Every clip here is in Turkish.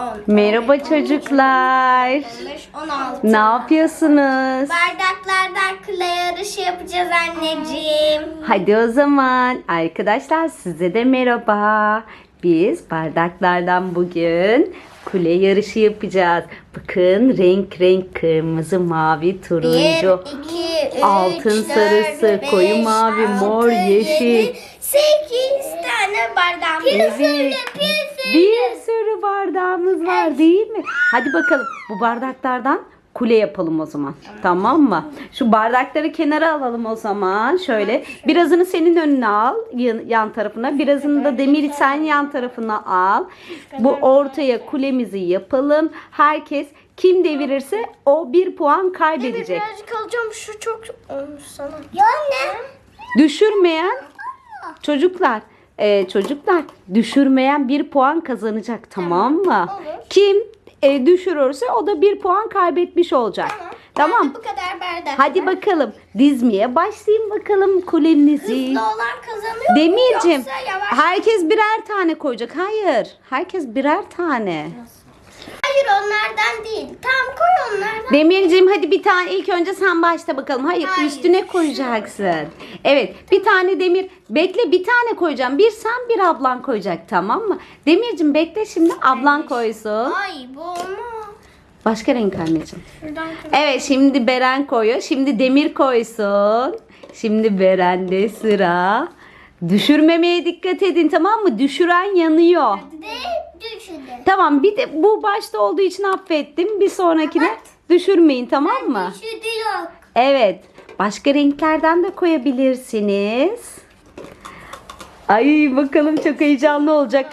8, 9, 10, Merhaba çocuklar. 15, 16. Ne yapıyorsunuz? Bardaklardan kule yarışı yapacağız anneciğim. Hadi o zaman arkadaşlar size de merhaba. Biz bardaklardan bugün kule yarışı yapacağız. Bakın renk renk kırmızı, mavi, 1, turuncu. 2, 3, altın sarısı, koyu mavi, mor, yeşil. 8 tane bardağımız Evet. Bir sürü bardağımız var değil mi? Hadi bakalım bu bardaklardan kule yapalım o zaman. Tamam mı? Şu bardakları kenara alalım o zaman. Şöyle. Birazını senin önüne al. Yan, tarafına. Birazını da Demir sen yan tarafına al. Bu ortaya kulemizi yapalım. Herkes kim devirirse o bir puan kaybedecek. Birazcık alacağım şu çok olmuş sana. Ya ne? Düşürmeyen çocuklar e, çocuklar düşürmeyen bir puan kazanacak tamam mı? olur. Kim e, düşürürse o da bir puan kaybetmiş olacak. Tamam. Bu kadar bardak. Hadi var. bakalım dizmeye başlayın bakalım kulenizi. Hızlı olan kazanıyor mu Demircim yoksa yavaş? herkes birer tane koyacak. Hayır. Herkes birer tane. Hayır onlardan değil. Tamam koy onlardan. Demircim hadi bir tane ilk önce sen başla bakalım. Hayır, Hayır, üstüne koyacaksın. Evet bir tane demir. Bekle bir tane koyacağım. Bir sen bir ablan koyacak tamam mı? Demircim bekle şimdi ablan koysun. Ay bu olmaz. Başka renk anneciğim. Şuradan Evet şimdi Beren koyuyor. Şimdi Demir koysun. Şimdi Beren'de sıra. Düşürmemeye dikkat edin tamam mı? Düşüren yanıyor. De düşürdü. Tamam bir de bu başta olduğu için affettim. Bir sonrakine düşürmeyin tamam mı? Düşürdü yok. Evet. Başka renklerden de koyabilirsiniz. Ay bakalım çok heyecanlı olacak.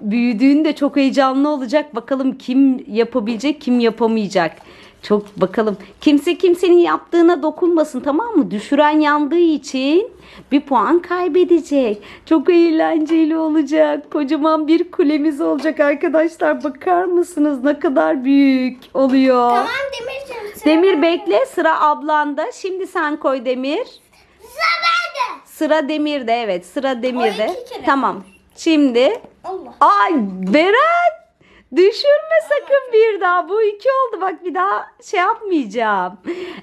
Büyüdüğünde çok heyecanlı olacak. Bakalım kim yapabilecek, kim yapamayacak. Çok bakalım. Kimse kimsenin yaptığına dokunmasın tamam mı? Düşüren yandığı için bir puan kaybedecek. Çok eğlenceli olacak. Kocaman bir kulemiz olacak arkadaşlar. Bakar mısınız ne kadar büyük oluyor. Tamam Demirciğim. Sıra Demir bekle sıra ablanda. Şimdi sen koy Demir. Sıra bende. Sıra Demir'de evet sıra Demir'de. Tamam. Şimdi Allah. ay Beren düşürme sakın bir daha. Bu iki oldu bak bir daha şey yapmayacağım.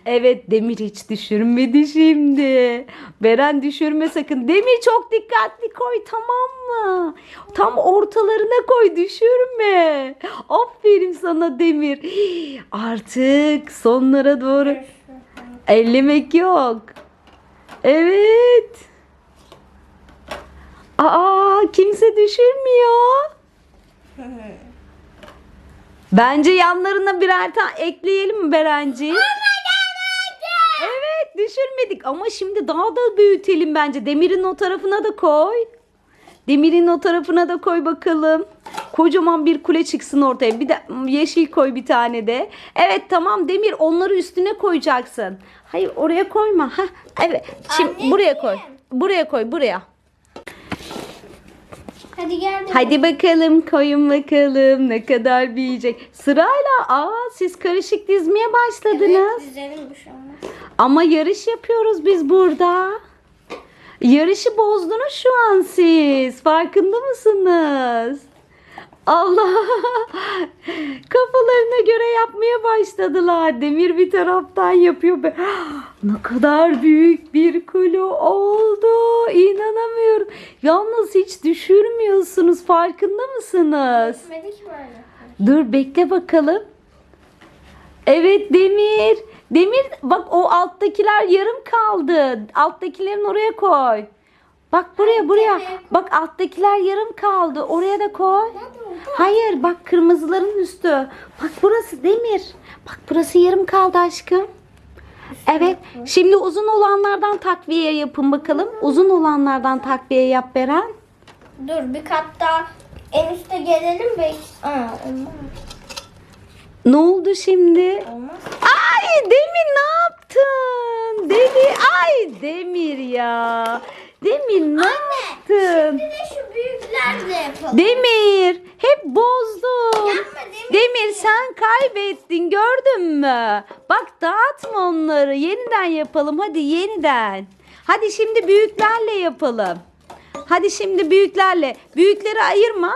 Evet Demir hiç düşürmedi şimdi. Beren düşürme sakın. Demir çok dikkatli koy tamam mı? Tam ortalarına koy düşürme. Aferin sana Demir. Artık sonlara doğru ellemek yok. Evet. Aa kimse düşürmüyor. Bence yanlarına birer tane ekleyelim mi Berenci? Evet düşürmedik ama şimdi daha da büyütelim bence. Demir'in o tarafına da koy. Demir'in o tarafına da koy bakalım. Kocaman bir kule çıksın ortaya. Bir de yeşil koy bir tane de. Evet tamam Demir onları üstüne koyacaksın. Hayır oraya koyma. Heh, evet. Şimdi Anneciğim. buraya koy. Buraya koy buraya. Hadi gel. Hadi bakalım koyun bakalım ne kadar büyüyecek. Sırayla aa siz karışık dizmeye başladınız. Evet, şey olmaz. Ama yarış yapıyoruz biz burada. Yarışı bozdunuz şu an siz. Farkında mısınız? Allah! Kafalarına göre yapmaya başladılar. Demir bir taraftan yapıyor. Be- Ne kadar büyük bir kule oldu. İnanamıyorum. Yalnız hiç düşürmüyorsunuz. Farkında mısınız? Dur bekle bakalım. Evet Demir. Demir bak o alttakiler yarım kaldı. Alttakilerin oraya koy. Bak buraya buraya. Bak alttakiler yarım kaldı. Oraya da koy. Hayır bak kırmızıların üstü. Bak burası Demir. Bak burası yarım kaldı aşkım. Evet. Şimdi uzun olanlardan takviye yapın bakalım. Uzun olanlardan takviye yap Beren. Dur bir kat daha en üste gelelim ve Aa, olmaz. Ne oldu şimdi? Olmaz. Ay Demir ne yaptın? Demir ay Demir ya. Demir ne yaptın? Bir de şu büyüklerle yapalım. Demir hep bozdun. Demir. Sen kaybettin gördün mü? Bak dağıtma onları. Yeniden yapalım hadi yeniden. Hadi şimdi büyüklerle yapalım. Hadi şimdi büyüklerle. Büyükleri ayırma.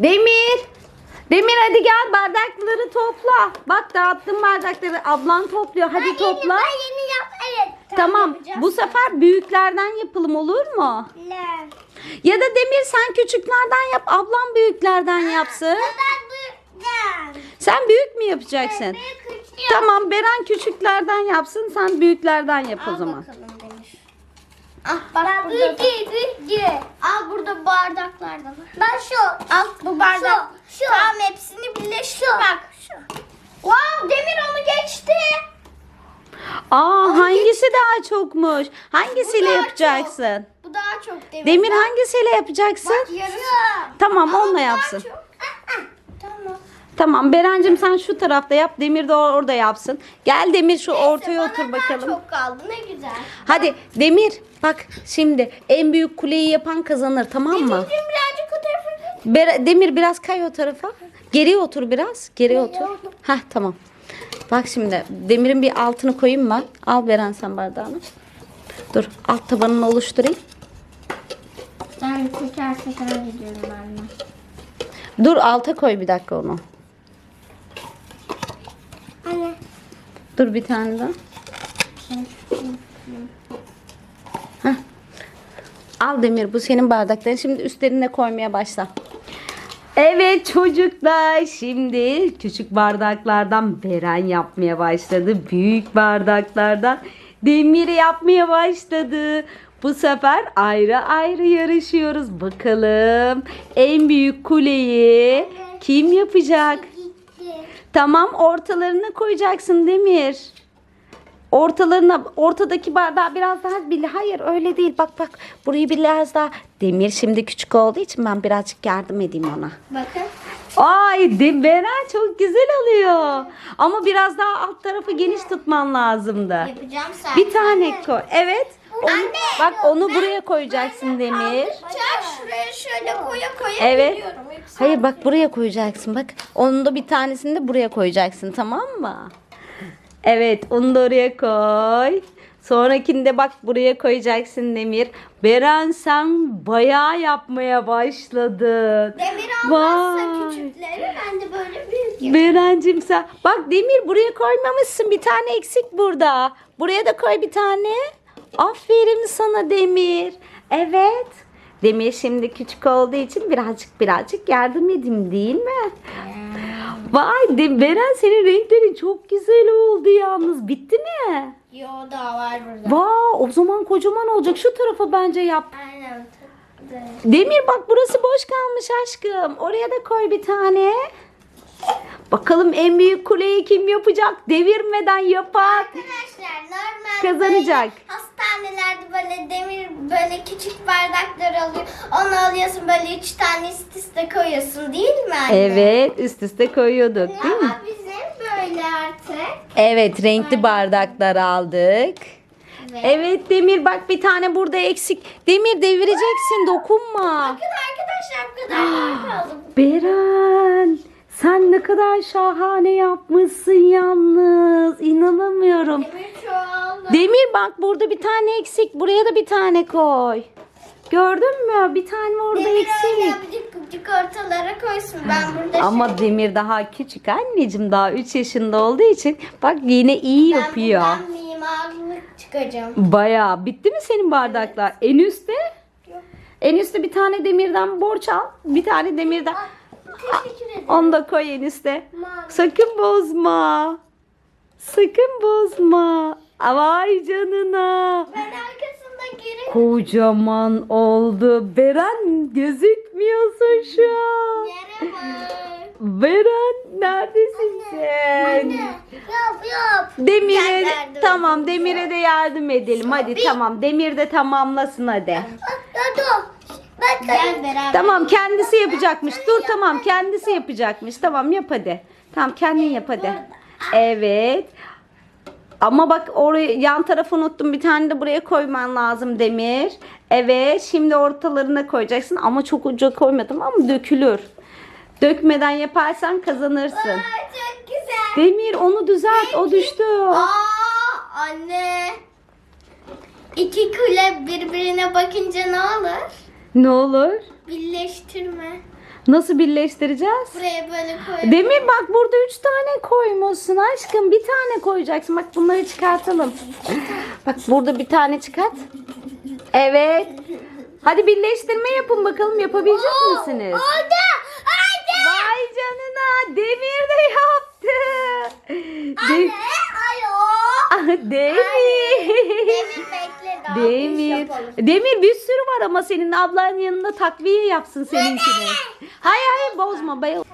Demir. Demir hadi gel bardakları topla. Bak dağıttım bardakları. Ablan topluyor. Hadi topla. Ben yeni yap. Evet. Tamam. yapacağız. Bu sefer büyüklerden yapalım olur mu? Ne? Ya da Demir sen küçüklerden yap. Ablam büyüklerden yapsın. Ben büyükten. Sen büyük mü yapacaksın? Büyük küçük. Tamam Beren küçüklerden yapsın. Sen büyüklerden yap o zaman. bakalım Demir. Ah bak ben burada. Büyük büyük Al burada bardaklar da var. Ben şu. Al bu bardak. Şu. şu. Tamam hepsini birleştir. Bak şu. Wow Demir onu geçti. Aa hangisi daha çokmuş? Hangisiyle Bu daha yapacaksın? Daha çok Demir. Demir hangisiyle yapacaksın? Bak yarısı. Tamam Ama onunla yapsın. çok. Ah, ah. Tamam. Tamam Berencim sen şu tarafta yap. Demir de or- orada yapsın. Gel Demir şu Neyse, ortaya otur bakalım. çok kaldı ne güzel. Hadi Demir bak şimdi en büyük kuleyi yapan kazanır tamam mı? Demirciğim birazcık o tarafa. Ber- Demir biraz kay o tarafa. Geriye otur biraz. Geriye otur. Heh tamam. Bak şimdi Demir'in bir altını koyayım ben. Al Beren sen bardağını. Dur alt tabanını oluşturayım. Ben teker teker gidiyorum anne. Dur alta koy bir dakika onu. Anne. Dur bir tane daha. Heh. Al Demir bu senin bardakların. Şimdi üstlerine koymaya başla. Evet çocuklar şimdi küçük bardaklardan Beren yapmaya başladı. Büyük bardaklardan Demir yapmaya başladı. Bu sefer ayrı ayrı yarışıyoruz. Bakalım en büyük kuleyi kim yapacak? Tamam ortalarına koyacaksın Demir. Ortalarına ortadaki bardağı biraz daha bil. Hayır öyle değil. Bak bak burayı biraz daha. Demir şimdi küçük olduğu için ben birazcık yardım edeyim ona. Bakın. Ay Beren çok güzel oluyor. Ama biraz daha alt tarafı geniş tutman lazımdı. Yapacağım sadece. Bir tane koy. Evet. Onu, Anne, bak onu ben- buraya koyacaksın Demir. Çak şuraya şöyle koya koya Evet. gidiyorum. Hepsi Hayır bak buraya koyacaksın bak. Onun da bir tanesini de buraya koyacaksın tamam mı? Evet onu da oraya koy. Sonrakini de bak buraya koyacaksın Demir. Beren sen bayağı yapmaya başladın. Demir almazsa küçükleri ben de böyle büyük. Berencim sen. Bak Demir buraya koymamışsın. Bir tane eksik burada. Buraya da koy bir tane. Aferin sana Demir. Evet. Demir şimdi küçük olduğu için birazcık birazcık yardım edeyim değil mi? Vay de Beren senin renklerin çok güzel oldu yalnız. Bitti mi? Yo daha var burada. Vay o zaman kocaman olacak. Şu tarafa bence yap. Aynen. Demir bak burası boş kalmış aşkım. Oraya da koy bir tane. Bakalım en büyük kuleyi kim yapacak? Devirmeden yapak. Arkadaşlar normalde Kazanacak. böyle hastanelerde böyle demir böyle küçük bardaklar alıyor. Onu alıyorsun böyle üç tane üst üste koyuyorsun değil mi anne? Evet üst üste koyuyorduk değil mi? Ama bizim böyle artık. Evet renkli bardaklar aldık. Ve Evet Demir bak bir tane burada eksik. Demir devireceksin dokunma. Bakın arkadaşlar bu kadar kaldı. Beren sen ne kadar şahane yapmışsın yalnız. İnanamıyorum. Demir çoğaldı. Demir bak burada bir tane eksik. Buraya da bir tane koy. Gördün mü? Bir tane orada Demir eksik. abicik kubcik ortalara koysun. Ben burada Ama şey- Demir daha küçük anneciğim daha 3 yaşında olduğu için bak yine iyi ben yapıyor. buradan mimarlık çıkacağım. Bayağı. Bitti mi senin bardaklar? En üstte? Yok. En üstte bir tane demirden borç al. Bir tane demirden. Ay, Teşekkür ederim. Onu da koy en üste. Mavi. Sakın bozma. Sakın bozma. Vay canına. Ben arkasında geri Kocaman oldu. Beren gözükmüyorsun şu an. Beren neredesin sen? Anne yap yap. Demir'e yardım tamam. Demir'e de yardım edelim. Hadi tamam Demir de tamamlasın hadi. Dur Ben Gel beraber. Tamam kendisi yapacakmış. Dur tamam kendisi yapacakmış. Tamam yap hadi. Tamam kendin yap hadi. Evet. Ama bak oraya yan tarafı unuttum. Bir tane de buraya koyman lazım Demir. Evet şimdi ortalarına koyacaksın. Ama çok uca koymadım ama dökülür. Dökmeden yaparsan kazanırsın. Aa, çok güzel. Demir onu düzelt. O düştü. Aa anne. İki kule birbirine bakınca ne olur? Ne olur? Birleştirme. Nasıl birleştireceğiz? Buraya böyle koyalım. Demir bak burada üç tane koymuşsun aşkım. Bir tane koyacaksın. Bak bunları çıkartalım. Bak burada bir tane çıkart. Evet. Hadi birleştirme yapın bakalım yapabilecek misiniz? Oldu. Hadi. Vay canına Demir de yaptı. De- Alo. Ah, Demir. Demir bekle daha Demir. yapalım. Demir bir sürü var ama senin ablanın yanında takviye yapsın seninkini. Hayır hayır bozma bayıl.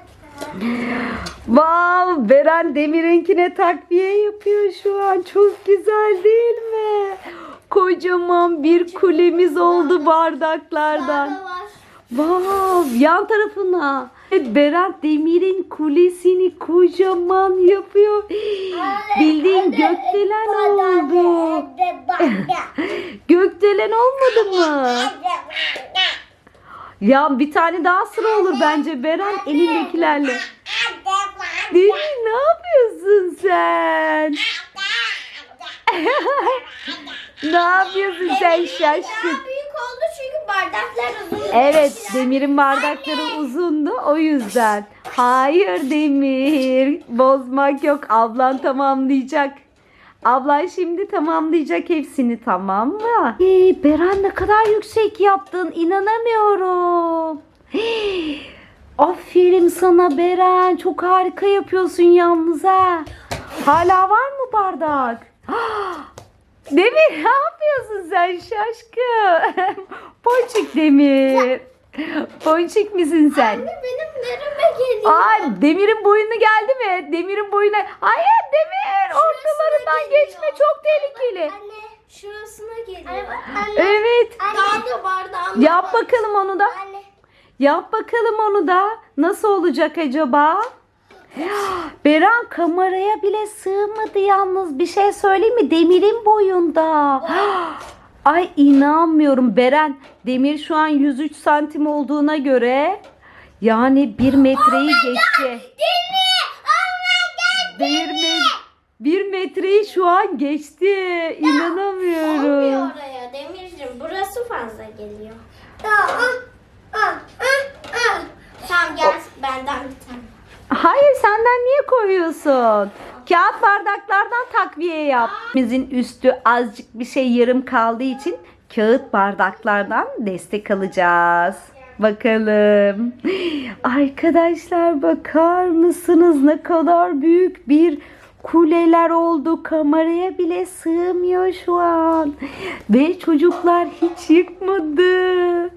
Wow, Beren Demir'inkine takviye yapıyor şu an. Çok güzel değil mi? Kocaman bir kulemiz oldu bardaklardan. Wow, yan tarafına. Beren Demir'in kulesini kocaman yapıyor. Bildiğin gökdelen oldu. Gökdelen olmadı mı? Ya bir tane daha sıra olur bence Beren elindekilerle. Demir ne yapıyorsun sen? ne yapıyorsun sen şaşkın? Çünkü bardaklar uzun. Evet Demir'in bardakları uzundu o yüzden. Hayır Demir bozmak yok ablan tamamlayacak. Ablan şimdi tamamlayacak hepsini tamam mı? Hey, Beren ne kadar yüksek yaptın inanamıyorum. Hey, aferin sana Beren çok harika yapıyorsun yalnız ha. Hala var mı bardak? Demir ne yapıyorsun sen şaşkın? Ponçik Demir. Ponçik misin sen? Anne benim nereme geliyor? Aa, Demir'in boyunu geldi mi? Demir'in boyuna... Hayır Demir ortalarından geliyor. geçme çok tehlikeli. Anne şurasına geliyor. Evet. Daha da bardağım. Yap bakalım onu da. Anne. Yap bakalım onu da. Nasıl olacak acaba? Beren kameraya bile sığmadı yalnız. Bir şey söyleyeyim mi? Demir'in boyunda. Ay inanmıyorum Beren. Demir şu an 103 santim olduğuna göre yani 1 metreyi geçti. Bir, me- bir metreyi şu an geçti. İnanamıyorum. Olmuyor oraya Demirciğim. Burası fazla geliyor. Tamam gel benden bir tane. Hayır senden niye koyuyorsun? Kağıt bardaklardan takviye yap. Bizin üstü azıcık bir şey yarım kaldığı için kağıt bardaklardan destek alacağız. Bakalım. Arkadaşlar bakar mısınız ne kadar büyük bir kuleler oldu. Kameraya bile sığmıyor şu an. Ve çocuklar hiç yıkmadı.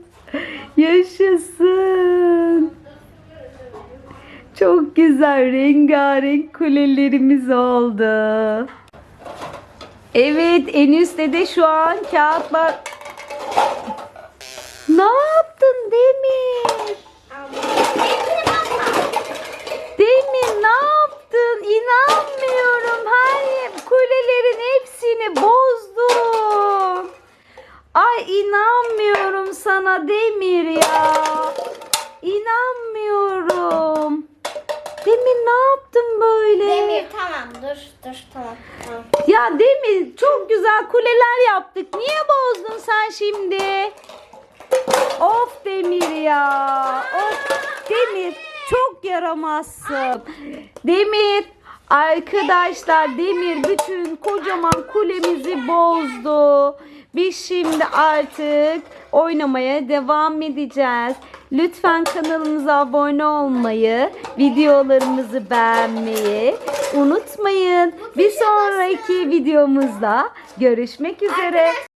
Yaşasın. Çok güzel rengarenk kulelerimiz oldu. Evet en üstte de şu an kağıtlar. Ne yaptın Demir ne yaptın? İnanmıyorum. Her yer- kulelerin hepsini bozdun. Ay inanmıyorum sana Demir ya. İnanmıyorum. Demir ne yaptın böyle? Demir tamam dur dur tamam. tamam. Ya Demir çok güzel kuleler yaptık. Niye bozdun sen şimdi? Of Demir ya. Of Demir çok yaramazsın. Demir arkadaşlar Demir bütün kocaman kulemizi bozdu. Biz şimdi artık oynamaya devam edeceğiz. Lütfen kanalımıza abone olmayı, videolarımızı beğenmeyi unutmayın. Bir sonraki videomuzda görüşmek üzere.